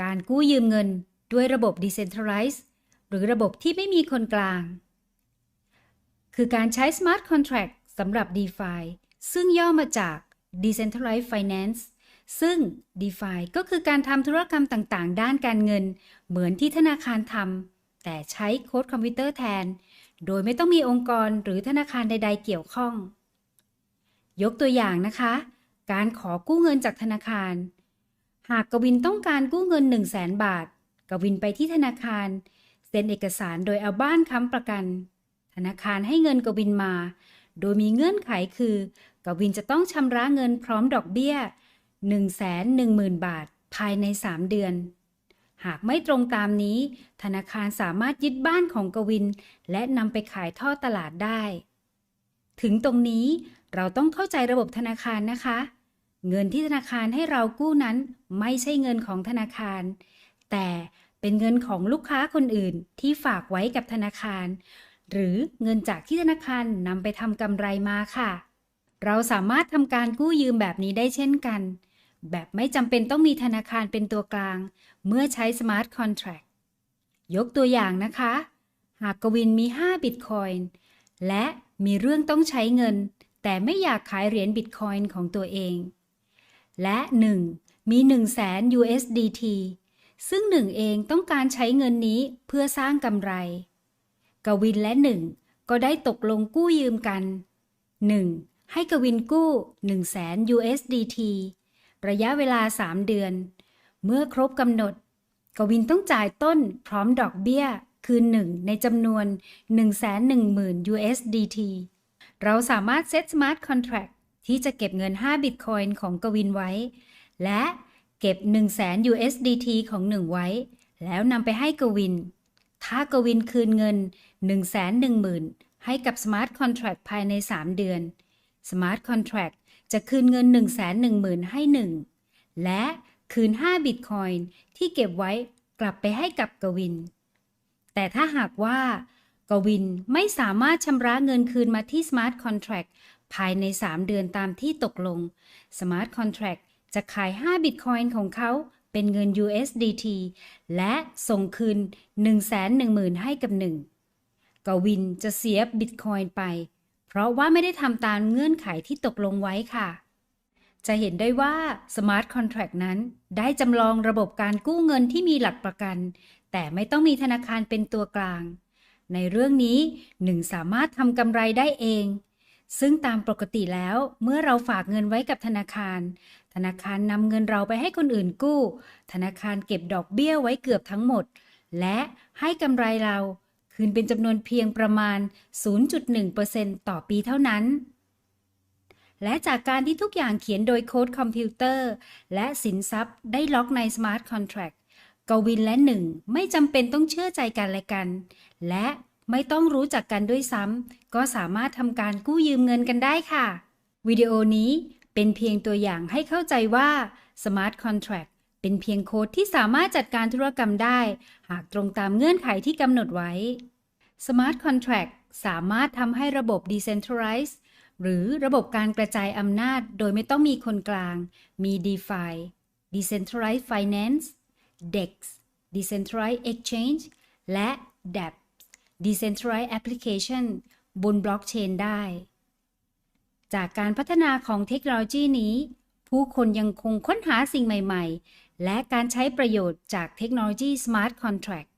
การกู้ยืมเงินด้วยระบบ Decentralized หรือระบบที่ไม่มีคนกลาง คือการใช้ Smart Contract สำหรับ DeFi ซึ่งย่อมาจาก Decentralized Finance ซึ่ง DeFi ก็คือการทำธุรกรรมต่างๆ ด้านการเงิน เหมือนที่ธนาคารทำแต่ใช้โค้ดคอมพิวเตอร์แทน โดยไม่ต้องมีองค์กรหรือธนาคารใด ๆ เกี่ยวข้อง ยกตัวอย่างนะคะ การขอกู้เงินจากธนาคาร หากกวินต้องการกู้เงิน 1 0 0 0 0แสนบาท กวินไปที่ธนาคาร เซ็นเอกสารโดยเอาบ้านค้ำประกัน ธนาคารให้เงินกวินมา โดยมีเงื่อนไขคือ กวินจะต้องชำระเงินพร้อมดอกเบี้ย 110,000 บาท ภายใน 3 เดือน หากไม่ตรงตามนี้ ธนาคารสามารถยึดบ้านของกวิน และนำไปขายทอดตลาดได้ ถึงตรงนี้เราต้องเข้าใจระบบธนาคารนะคะ เงินที่ธนาคารให้เรากู้นั้นไม่ใช่เงินของธนาคาร แต่เป็นเงินของลูกค้าคนอื่นที่ฝากไว้กับธนาคาร หรือเงินจากที่ธนาคารนำไปทำกำไรมาค่ะ เราสามารถทำการกู้ยืมแบบนี้ได้เช่นกัน แบบไม่จำเป็นต้องมีธนาคารเป็นตัวกลาง เมื่อใช้ Smart Contract ยกตัวอย่างนะคะ หากกวินมี 5 บิตคอยน์และมีเรื่องต้องใช้เงิน แต่ไม่อยากขายเหรียญบิตคอยน์ของตัวเอง และ 1. มี 1 0 0 0 0แสน USDT ซึ่ง1เองต้องการใช้เงินนี้เพื่อสร้างกำไร กวินและ1ก็ได้ตกลงกู้ยืมกัน 1. ให้กวินกู้ 1 0 0 0 0แสน USDT ระยะเวลา 3 เดือน เมื่อครบกำหนด กวินต้องจ่ายต้นพร้อมดอกเบี้ยคือ 1 ในจำนวน 110,000 USDT เราสามารถเซต Smart Contract ที่ ที่จะเก็บเงิน 5 Bitcoin ของกวินไว้ และเก็บ 100,000 USDT ของ1ไว้ แล้วนำไปให้กวิน ถ้ากวินคืนเงิน 110,000 ให้กับ Smart Contract ภายใน 3 เดือน Smart Contract จะคืนเงิน 110,000 ให้ 1 และคืน 5 Bitcoin ที่เก็บไว้กลับไปให้กับกวิน แต่ถ้าหากว่ากวินไม่สามารถชำระเงินคืนมาที่ Smart Contract ภายใน 3 เดือนตามที่ตกลง Smart Contract จะขาย 5 Bitcoin ของเขาเป็นเงิน USDT และส่งคืน 110,000 ให้กับ1กวินจะเสีย Bitcoin ไป เพราะว่าไม่ได้ทำตามเงื่อนไขที่ตกลงไว้ค่ะ จะเห็นได้ว่า Smart Contract นั้นได้จำลองระบบการกู้เงินที่มีหลักประกัน แต่ไม่ต้องมีธนาคารเป็นตัวกลาง ในเรื่องนี้หนึ่งสามารถทำกำไรได้เอง ซึ่งตามปกติแล้วเมื่อเราฝากเงินไว้กับธนาคาร ธนาคารนำเงินเราไปให้คนอื่นกู้ ธนาคารเก็บดอกเบี้ยไว้เกือบทั้งหมด และให้กำไรเราคืนเป็นจำนวนเพียงประมาณ 0.1%ต่อปีเท่านั้น และจากการที่ทุกอย่างเขียนโดยโค้ดคอมพิวเตอร์ และสินทรัพย์ได้ล็อกใน Smart Contract กวินและหนึ่งไม่จำเป็นต้องเชื่อใจกันและกัน และ ไม่ต้องรู้จักกันด้วยซ้ำก็สามารถทำการกู้ยืมเงินกันได้ค่ะ วิดีโอนี้เป็นเพียงตัวอย่างให้เข้าใจว่า Smart Contract เป็นเพียงโค้ดที่สามารถจัดการธุรกรรมได้ หากตรงตามเงื่อนไขที่กำหนดไว้ Smart Contract สามารถทำให้ระบบ Decentralized หรือระบบการกระจายอำนาจโดยไม่ต้องมีคนกลาง มี DeFi Decentralized Finance DEX Decentralized Exchange และ dApp Decentralized Application บนบล็อกเชนได้ จากการพัฒนาของเทคโนโลยีนี้ ผู้คนยังคงค้นหาสิ่งใหม่ ๆ และการใช้ประโยชน์จากเทคโนโลยี Smart Contract